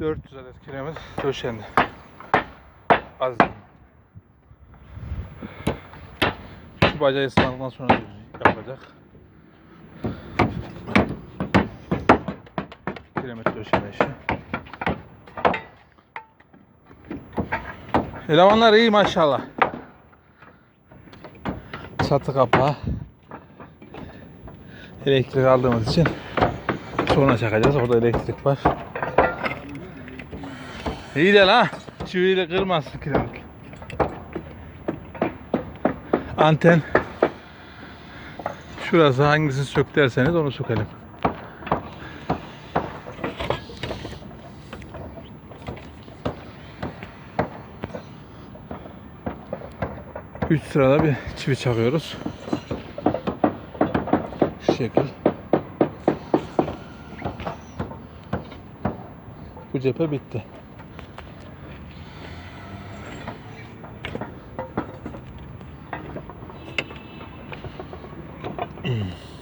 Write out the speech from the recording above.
400 adet kiremit döşendi. Az. Şu bacağı ıslandıktan sonra düz yapacak. Kiremit döşeme işi. Elemanlar iyi maşallah. Çatı kapağı. Elektrik aldığımız için sonra çakacağız. Orada elektrik var. İyi de la. Çiviyi de kırmazsın kiremit. Anten. Şurası hangisi sök derseniz onu sökelim. Üç sırada bir çivi çakıyoruz. Şu şekil. Bu cephe bitti. 嗯